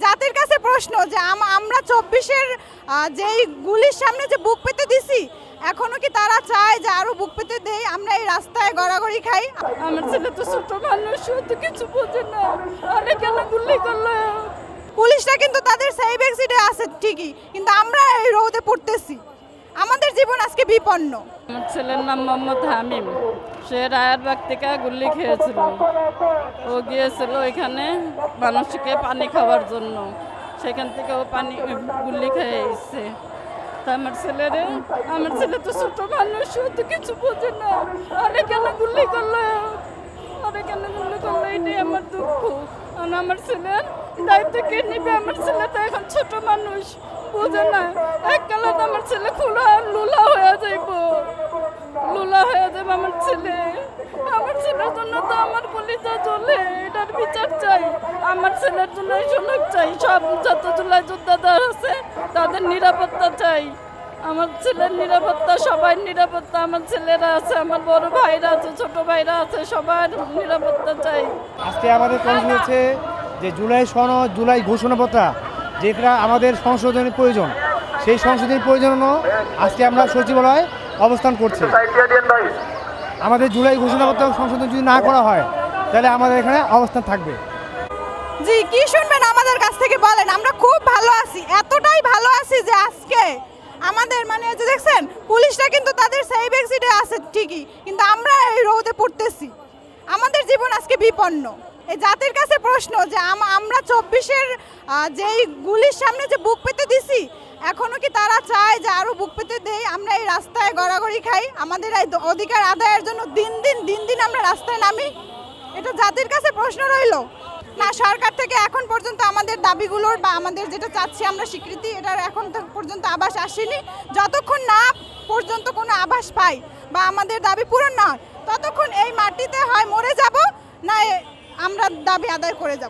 জাতির কাছে প্রশ্ন যে আম- আমরা চব্বিশের যেই গুলির সামনে যে বুক পেতে দিছি এখনও কি তারা চায় যে আরও বুক পেতে দেয় আমরা এই রাস্তায় গড়াগড়ি খাই। আমার ছেলে তো ছোট মানুষ তো কিছু বোঝে না। কেন গুলি করল? পুলিশরা কিন্তু তাদের সেভ এক্সিটে আছে ঠিকই কিন্তু আমরা এই রোদে পড়তেছি। আমাদের জীবন আজকে বিপন্ন। আমার ছেলের নাম মোহাম্মদ হামিম। সে রায়ারবাগ থেকে গুলি খেয়েছিল। ও গিয়েছিল ওইখানে মানুষকে পানি খাওয়ার জন্য। সেখান থেকে ও পানি গুলি খেয়ে এসছে তা আমার ছেলেরে, আমার ছেলে তো ছোট মানুষ, ও তো কিছু বোঝে না। আরে কেন গুলি করল? আরে কেন গুলি করল? এটাই আমার দুঃখ। আর আমার ছেলের দায়িত্ব কে নিবে? আমার ছেলে তো এখন ছোট মানুষ, বোঝে না। এক আমার ছেলে খোলা লুলা হয়ে যাইব। লুলা হয়ে যাবে আমার ছেলে। আমার ছেলের জন্য তো আমার কলিজা চলে এটার বিচার চাই। আমার ছেলের জন্য সুযোগ চাই। সব যত জুলাই যোদ্ধাদের আছে তাদের নিরাপত্তা চাই। আমার ছেলের নিরাপত্তা সবাই নিরাপত্তা। আমার ছেলেরা আছে আমার বড় ভাইরা আছে ছোট ভাইরা আছে সবার নিরাপত্তা চাই। আজকে আমাদের কর্মসূচি হচ্ছে যে জুলাই সন জুলাই ঘোষণাপত্র যেটা আমাদের সংশোধনের প্রয়োজন। সেই সংশোধনের প্রয়োজন আজকে আমরা সচিবালয়ে অবস্থান করছি। আমাদের জুলাই ঘোষণাপত্র সংশোধন যদি না করা হয়, তাহলে আমাদের এখানে অবস্থান থাকবে। জি, কি শুনবেন আমাদের কাছ থেকে বলেন? আমরা খুব ভালো আছি, এতটাই ভালো আছি যে আজকে আমাদের মানে যে দেখছেন, পুলিশরা কিন্তু তাদের সেভ এক্সিটে আছে ঠিকই, কিন্তু আমরা এই রোদে পড়তেছি। আমাদের জীবন আজকে বিপন্ন। এই জাতির কাছে প্রশ্ন যে আম- আমরা চব্বিশের যেই গুলির সামনে যে বুক পেতে দিছি এখনও কি তারা চায় যে আরও বুক পেতে দেই? আমরা এই রাস্তায় গড়াগড়ি খাই। আমাদের এই অধিকার আদায়ের জন্য দিন দিন দিন দিন আমরা রাস্তায় নামি। এটা জাতির কাছে প্রশ্ন রইল। না, সরকার থেকে এখন পর্যন্ত আমাদের দাবিগুলোর বা আমাদের যেটা চাচ্ছি আমরা স্বীকৃতি, এটার এখন পর্যন্ত আবাস আসেনি। যতক্ষণ না পর্যন্ত কোনো আবাস পাই বা আমাদের দাবি পূরণ না হয় ততক্ষণ এই মাটিতে হয় মরে যাব, না আমরা দাবি আদায় করে যাব।